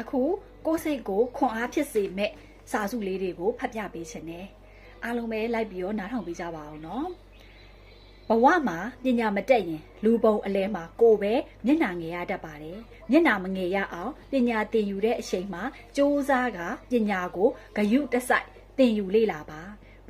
အခုကိုယ်စိတ်ကိုခွန်အားဖြစ်စေမဲ့စာစုလေးတွေကိုဖတ်ပြပေးခြင်းနဲ့အားလုံးပဲလိုက်ပြီးတော့နားထောင်ပေးကြပါအောင်နော်ဘဝမှာပညာမတက်ရင် လူပုံအလဲမှာကိုယ်ပဲမျက်နှာငယ်ရတတ်ပါတယ်မျက်နှာမငယ်ရအောင်ပညာသင်ယူတဲ့အချိန်မှာစ조사ကပညာကိုဂယုတစိုက်သင်ယူလေ့လာပါ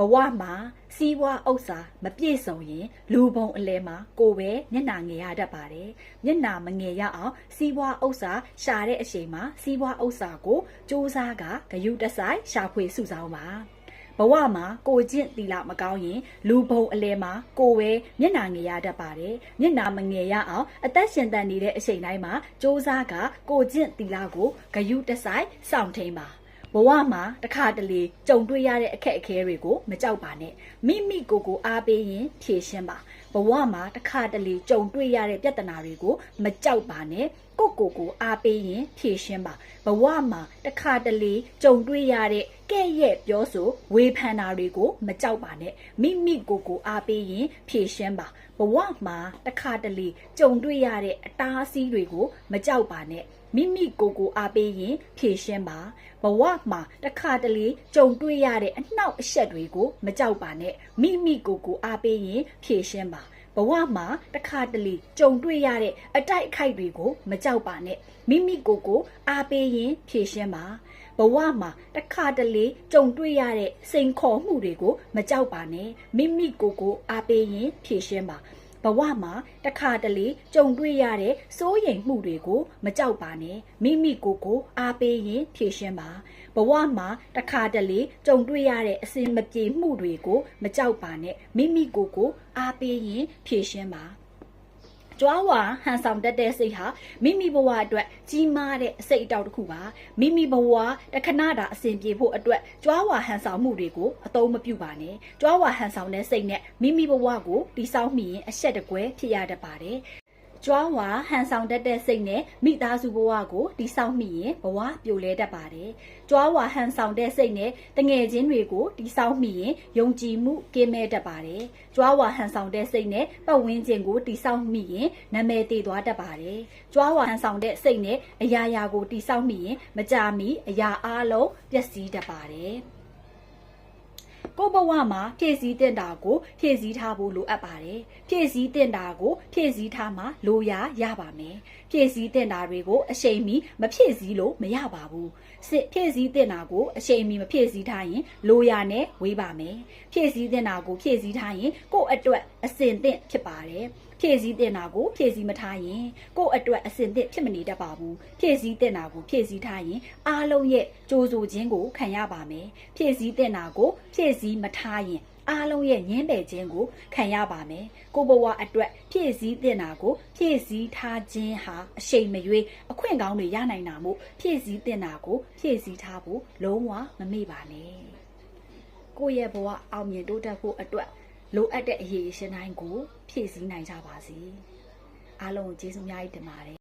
ဘဝမှာစီးပွားဥစ္စာမပြည့်စုံရင်လူပုံအလဲမှာကိုပဲမျက်နာငယ်ရတတ်ပါတယ်။မျက်နာမငယ်ရအောင်စီးပွားဥစ္စာရှာတဲ့အချိန်မှာစီးပွားဥစ္စာကိုစူးစမ်းကဂယုတဆိုင်ရှာဖွေစုဆောင်းပါ။ဘဝမှာကိုကျင့်တီလာမကောင်းရင်လူပုံအလဲမှာကိုပဲမျက်နာငယ်ရတတ်ပါတယ်မျက်နာမငယ်ရအောင်အသက်ရှင်တန်နေတဲ့အချိန်တိုင်းမှာစ조사ကကိုကျင့်တီလာကိုဂယုတဆိုင်စောင့်ထိန်ပါ ဘဝမှာတစ်ခါတလေကြုံတွေ့ရတဲ့အခက်အခဲတွေကိုမကြောက်ပါနဲ့မိမိကိုယ်ကိုအားပေးရင်ဖြေရှင်းပါဘဝမှာတစ်ခါတလေကြုံတွေ့ရတဲ့ပြဿနာတွေကိုမကြောက်ပါနဲ့ ကိုယ့်ကိုယ်ကိုအားပေးရင်ဖြေရှင်းပါဘဝမှာတစ်ခါတလေကြုံတွေ့ရတဲ့ကဲ့ရဲ့ပြောဆိုဝေဖန်တာတွေကိုမကြောက်ပါနဲ့မိမိကိုယ်ကိုအားပေးရင်ဖြေရှင်းပါဘဝမှာတစ်ခါတလေကြုံတွေ့ရတဲ့အတားအဆီးတွေကိုမကြောက်ပါနဲ့မိမိကိုယ်ကိုအားပေးရင်ဖြေရှင်းပါဘဝမှာတစ်ခါတလေကြုံတွေ့ရတဲ့အနှောက်အယှက်တွေကို မကြောက်ပါနဲ့မိမိကိုယ်ကိုအားပေးရင်ဖြေရှင်းပါ ဘဝမှာတစ်ခါတလေကြုံတွေ့ရတဲ့အတိုက်အခိုက်တွေကိုမကြောက်ပါနဲ့မိမိကိုယ်ကိုအားပေးရင်ဖြေရှင်းပါဘဝမှာတစ်ခါတလေကြုံတွေ့ရတဲ့စိန်ခေါ်မှုတွေကိုမကြောက်ပါနဲ့မိမိကိုယ်ကိုအားပေးရင်ဖြေရှင်းပါ ဘဝမှာတစ်ခါတလေကြုံတွေ့ရတဲ့စိုးရိမ်မှုတွေကိုမကြောက်ပါနဲ့မိမိကိုယ်ကိုအားပေးရင်ဖြေရှင်းပါဘဝမှာတစ်ခါတလေကြုံတွေ့ရတဲ့အစင်မပြေမှုတွေကိုမကြောက်ပါနဲ့မိမိကိုယ်ကိုအားပေးရင်ဖြေရှင်းပါ ကြွားဝါဟန်ဆောင်တတ်တဲ့စိတ်ဟာမိမိဘဝအတွက်ကြီးမားတဲ့စိတ်အတောက်တစ်ခုပါမိမိဘဝတခဏတာအစဉ်ပြေဖို့အတွက်ကြွားဝါဟန်ဆောင်မှုတွေကိုအသုံးမပြုပါနဲ့ကြွားဝါဟန်ဆောင်တဲ့စိတ်နဲ့မိမိဘဝကိုတိဆောက်မိရင်အဆက်တကွဲဖြစ်ရတတ်ပါတယ် ကြွားဝါဟန်ဆောင်တတ်တဲ့စိတ်နဲ့မိသားစုဘဝကိုတိဆောက်မိရင်ဘဝပြိုလဲတတ်ပါတယ်ကြွားဝါဟန်ဆောင်တဲ့စိတ်နဲ့တငယ်ချင်းတွေကိုတိဆောက်မိရင်ယုံကြည်မှုကင်းမဲ့တတ်ပါတယ်ကြွားဝါဟန်ဆောင်တဲ့စိတ်နဲ့ပတ်ဝန်းကျင်ကိုတိဆောက်မိရင်နာမည်တည်သွားတတ်ပါတယ်ကြွားဝါဟန်ဆောင်တဲ့စိတ်နဲ့အရာရာကိုတိဆောက်မိရင်မကြမီအရာအလုံးပျက်စီးတတ်ပါတယ် ကိုယ့်ဘဝမှာဖြည့်ဆည်းတင်တာကိုဖြည့်ဆည်းထားဖို့လိုအပ်ပါတယ်ဖြည့်ဆည်းတင်တာကိုဖြည့်ဆည်းထားမှလိုရာရပါမယ်ဖြည့်ဆည်းတင်တာတွေကိုအချိန်မီမဖြည့်ဆည်းလို့မရပါဘူးစစ်ဖြည့်ဆည်းတင်တာကိုအချိန်မီမဖြည့်ဆည်းထားရင်လိုရာနဲ့ဝေးပါမယ်ဖြည့်ဆည်းတင်တာကိုဖြည့်ဆည်းထားရင်ကိုယ့်အတွက်အစင်သင့်ဖြစ်ပါတယ် ဖြည့်ဆည်းတင်တာကိုဖြည့်ဆည်းမထားရင်ကိုယ့်အတွက်အစင်သင့်ဖြစ်မနေတတ်ပါဘူးဖြည့်ဆည်းတင်တာကိုဖြည့်ဆည်းထားရင်အားလုံးရဲ့ကြိုးဆိုခြင်းကိုခံရပါမယ်ဖြည့်ဆည်းတင်တာကိုဖြည့်ဆည်းမထားရင်အားလုံးရဲ့ညင်းပယ်ခြင်းကိုခံရပါမယ်ကိုဘဝအတွက်ဖြည့်ဆည်းတင်တာကိုဖြည့်ဆည်းထားခြင်းဟာအရှိန်မရွေးအခွင့်ကောင်းတွေရနိုင်တာမို့ဖြည့်ဆည်းတင်တာကိုဖြည့်ဆည်းထားဖို့လုံးဝမမေ့ပါနဲ့ကိုယ့်ရဲ့ဘဝအောင်မြင်တိုးတက်ဖို့အတွက် လိုအပ်တဲ့အရေးရှင်တိုင်းကိုဖြည့်ဆည်းနိုင်ကြပါစေအားလုံးကိုကျေးဇူးများကြီးတင်ပါတယ်